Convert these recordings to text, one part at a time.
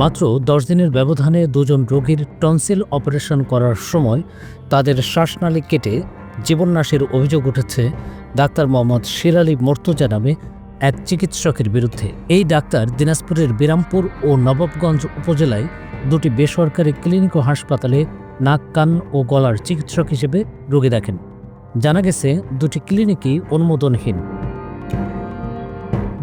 মাত্র দশ দিনের ব্যবধানে দুজন রোগীর টনসিল অপারেশন করার সময় তাদের শ্বাসনালী কেটে জীবননাশের অভিযোগ উঠেছে। ডাক্তার মোহাম্মদ শিরালি মর্তুজা নামে এক চিকিৎসকের বিরুদ্ধে। এই ডাক্তার দিনাজপুরের বিরামপুর ও নবাবগঞ্জ উপজেলায় দুটি বেসরকারি ক্লিনিক ও হাসপাতালে নাক, কান ও গলার চিকিৎসক হিসেবে রোগী দেখেন। জানা গেছে, দুটি ক্লিনিকই অনুমোদনহীন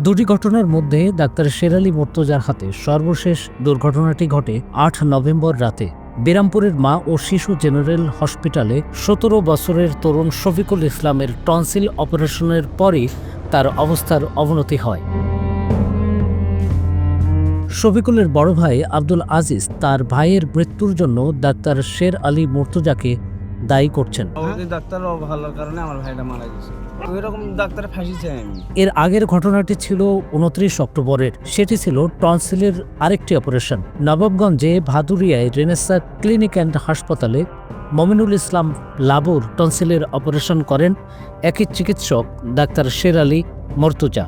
দুটি ঘটনার মধ্যে ডাক্তার শেরালি মোর্তজার হাতে সর্বশেষ দুর্ঘটনাটি ঘটে আট নভেম্বর রাতে। বিরামপুরের মা ও শিশু জেনারেল হসপিটালে সতেরো বছরের তরুণ শফিকুল ইসলামের টনসিল অপারেশনের পরই তার অবস্থার অবনতি হয়। শফিকুলের বড় ভাই আব্দুল আজিজ তার ভাইয়ের মৃত্যুর জন্য ডাক্তার শের আলী মুর্তজাকে দায়ী করছেন। ডাক্তার কারণে আমার ভাইটা মারা গেছে। এর আগের ঘটনাটি ছিল উনত্রিশ অক্টোবরের। সেটি ছিল টনসিলের আরেকটি অপারেশন। নবাবগঞ্জে ভাদুরিয়ায় রেনেসা ক্লিনিক অ্যান্ড হাসপাতালে মমিনুল ইসলাম লাবুর টনসিলের অপারেশন করেন। একই চিকিৎসক ডাক্তার শের আলী মর্তুজা।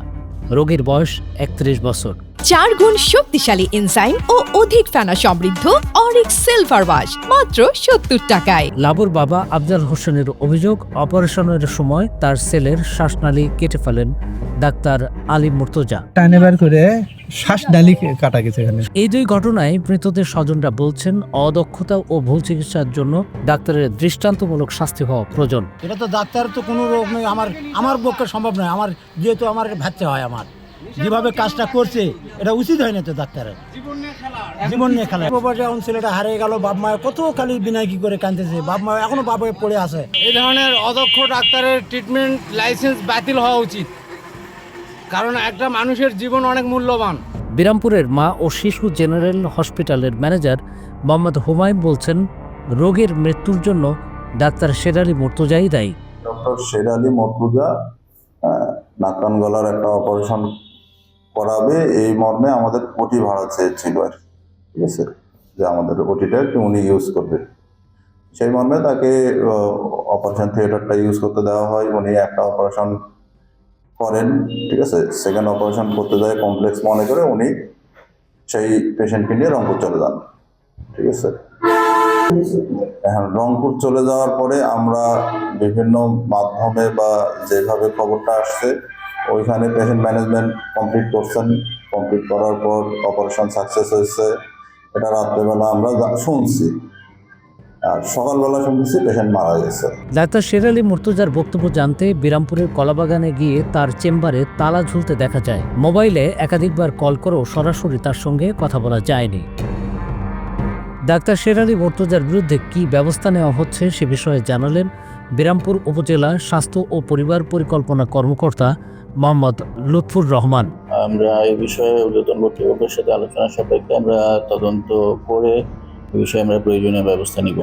রোগীর বয়স একত্রিশ বছর। চার গুণ শক্তিশালী এনজাইম ও অধিক ফেনা সমৃদ্ধ অরিক সিলভার ওয়াশ মাত্র সত্তর টাকায়। লাবুর বাবা আফজাল হোসেনের অভিযোগ অপারেশনের সময় তার সেলের শ্বাসনালী কেটে ফেলেন ডাক্তার আলী মুর্তজা। বার করে শ্বাস কাটা গেছে এখানে। এই দুই ঘটনায় মৃতদের স্বজনরা বলছেন অদক্ষতা ও ভুল চিকিৎসার জন্য ডাক্তারের দৃষ্টান্তমূলক শাস্তি হওয়া প্রয়োজন। এটা তো ডাক্তার তো কোনো রোগ নেই আমার আমার পক্ষে সম্ভব নয় আমার যেহেতু আমার ভাবতে হয় আমার। যেভাবে কাজটা করছে এটা উচিত হয় না তো ডাক্তারের জীবন নিয়ে খেলা। বাবা যখন ছেলেটা হারিয়ে গেল বাপ মায়ের কত খালি বিনয় কি করে কাঁদতেছে? বাপ মা এখনও বাবা পড়ে আছে। এই ধরনের অদক্ষ ডাক্তারের ট্রিটমেন্ট লাইসেন্স বাতিল হওয়া উচিত। কারণ একটা মানুষের জীবন অনেক মূল্যবান। বিরামপুরের মা ও শিশু জেনারেল হসপিটালের ম্যানেজার মোহাম্মদ হুমায়ুন বলছেন রোগের মৃত্যুর জন্য ডাক্তার শেরালি মুর্তজাই দায়ী। ডক্টর শের আলী মর্তুজা আহ, নাক কান গলার একটা অপারেশন করাবে এই মর্মে আমাদের ওটি ভাড়া চেয়েছিল আর ঠিক আছে? যে আমাদের ওটিটা উনি ইউজ করবে। সেই মর্মে তাকে অপারেশন থিয়েটারটা ইউজ করতে দেওয়া হয়। উনি একটা অপারেশন করেন, ঠিক আছে? সেকেন্ড অপারেশন করতে যায় কমপ্লেক্স মনে করে উনি সেই পেশেন্টকে নিয়ে রংপুর চলে যান, ঠিক আছে? এখন রংপুর চলে যাওয়ার পরে আমরা বিভিন্ন মাধ্যমে বা যেভাবে খবরটা আসছে ওইখানে পেশেন্ট ম্যানেজমেন্ট কমপ্লিট করছেন কমপ্লিট করার পর অপারেশন সাকসেস হয়েছে। এটা রাত্রেবেলা আমরা শুনছি। আর সকালবেলা শুনছি পেশেন্ট মারা গেছে। ডাক্তার শেরালি মুর্তজার বক্তব্য জানতে বিরামপুরের কলাবাগানে গিয়ে তার চেম্বারে তালা ঝুলতে দেখা যায়। মোবাইলে একাধিকবার কল করেও সরাসরি তার সঙ্গে কথা বলা যায়নি। ডাক্তার শেরালি মুর্তজার বিরুদ্ধে কি ব্যবস্থা নেওয়া হচ্ছে সে বিষয়ে জানালেন বিরামপুর উপজেলা স্বাস্থ্য ও পরিবার পরিকল্পনা কর্মকর্তা মোহাম্মদ লুৎফুর রহমান। আমরা এই বিষয়ে উদ্যতন কর্তৃপক্ষের সাথে আলোচনা সাপেক্ষে আমরা তদন্ত করে এই বিষয়ে আমরা প্রয়োজনীয় ব্যবস্থা নিব।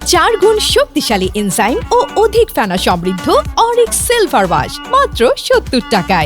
চার গুণ শক্তিশালী এনজাইম ও অধিক ফেনা সমৃদ্ধ অরিক সিলভার ওয়াশ মাত্র সত্তর টাকায়।